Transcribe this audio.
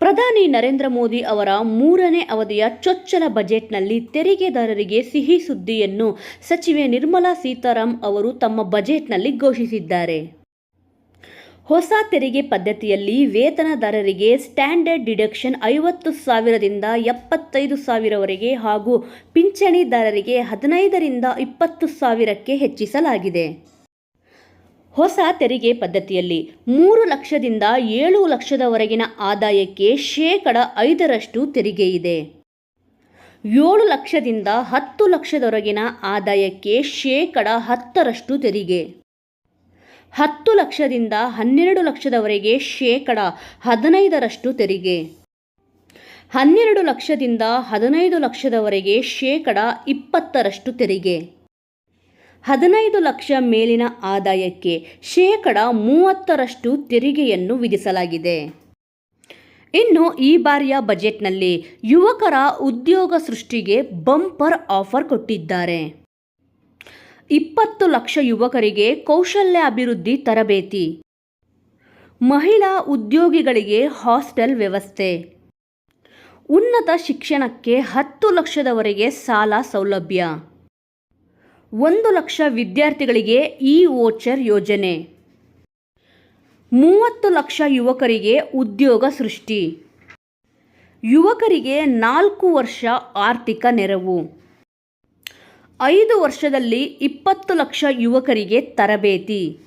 ನರೇಂದ್ರ ಮೋದಿ ಅವರ ಮೂರನೇ ಅವಧಿಯ ಚೊಚ್ಚಲ ಬಜೆಟ್ನಲ್ಲಿ ತೆರಿಗೆದಾರರಿಗೆ ಸಿಹಿ ಸುದ್ದಿಯನ್ನು ಸಚಿವೆ ನಿರ್ಮಲಾ ಸೀತಾರಾಮ್ ಅವರು ತಮ್ಮ ಬಜೆಟ್ನಲ್ಲಿ ಘೋಷಿಸಿದ್ದಾರೆ. ಹೊಸ ತೆರಿಗೆ ಪದ್ಧತಿಯಲ್ಲಿ ವೇತನದಾರರಿಗೆ ಸ್ಟ್ಯಾಂಡರ್ಡ್ ಡಿಡಕ್ಷನ್ ಐವತ್ತು ಸಾವಿರದಿಂದ ಎಪ್ಪತ್ತೈದು ಸಾವಿರವರೆಗೆ ಹಾಗೂ ಪಿಂಚಣಿದಾರರಿಗೆ ಹದಿನೈದರಿಂದ ಇಪ್ಪತ್ತು ಸಾವಿರಕ್ಕೆ ಹೆಚ್ಚಿಸಲಾಗಿದೆ. ಹೊಸ ತೆರಿಗೆ ಪದ್ಧತಿಯಲ್ಲಿ ಮೂರು ಲಕ್ಷದಿಂದ ಏಳು ಲಕ್ಷದವರೆಗಿನ ಆದಾಯಕ್ಕೆ ಶೇಕಡ ಐದರಷ್ಟು ತೆರಿಗೆ ಇದೆ. ಏಳು ಲಕ್ಷದಿಂದ ಹತ್ತು ಲಕ್ಷದವರೆಗಿನ ಆದಾಯಕ್ಕೆ ಶೇಕಡ ಹತ್ತರಷ್ಟು ತೆರಿಗೆ. ಹತ್ತು ಲಕ್ಷದಿಂದ ಹನ್ನೆರಡು ಲಕ್ಷದವರೆಗೆ ಶೇಕಡ ಹದಿನೈದರಷ್ಟು ತೆರಿಗೆ. ಹನ್ನೆರಡು ಲಕ್ಷದಿಂದ ಹದಿನೈದು ಲಕ್ಷದವರೆಗೆ ಶೇಕಡ ಇಪ್ಪತ್ತರಷ್ಟು ತೆರಿಗೆ. ಹದಿನೈದು ಲಕ್ಷ ಮೇಲಿನ ಆದಾಯಕ್ಕೆ ಶೇಕಡ ಮೂವತ್ತರಷ್ಟು ತೆರಿಗೆಯನ್ನು ವಿಧಿಸಲಾಗಿದೆ. ಇನ್ನು ಈ ಬಾರಿಯ ಬಜೆಟ್ನಲ್ಲಿ ಯುವಕರ ಉದ್ಯೋಗ ಸೃಷ್ಟಿಗೆ ಬಂಪರ್ ಆಫರ್ ಕೊಟ್ಟಿದ್ದಾರೆ. ಇಪ್ಪತ್ತು ಲಕ್ಷ ಯುವಕರಿಗೆ ಕೌಶಲ್ಯ ಅಭಿವೃದ್ಧಿ ತರಬೇತಿ. ಮಹಿಳಾ ಉದ್ಯೋಗಿಗಳಿಗೆ ಹಾಸ್ಟೆಲ್ ವ್ಯವಸ್ಥೆ. ಉನ್ನತ ಶಿಕ್ಷಣಕ್ಕೆ ಹತ್ತು ಲಕ್ಷದವರೆಗೆ ಸಾಲ ಸೌಲಭ್ಯ. ಒಂದು ಲಕ್ಷ ವಿದ್ಯಾರ್ಥಿಗಳಿಗೆ ಇ ವೋಚರ್ ಯೋಜನೆ. ಮೂವತ್ತು ಲಕ್ಷ ಯುವಕರಿಗೆ ಉದ್ಯೋಗ ಸೃಷ್ಟಿ. ಯುವಕರಿಗೆ ನಾಲ್ಕು ವರ್ಷ ಆರ್ಥಿಕ ನೆರವು. ಐದು ವರ್ಷದಲ್ಲಿ ಇಪ್ಪತ್ತು ಲಕ್ಷ ಯುವಕರಿಗೆ ತರಬೇತಿ.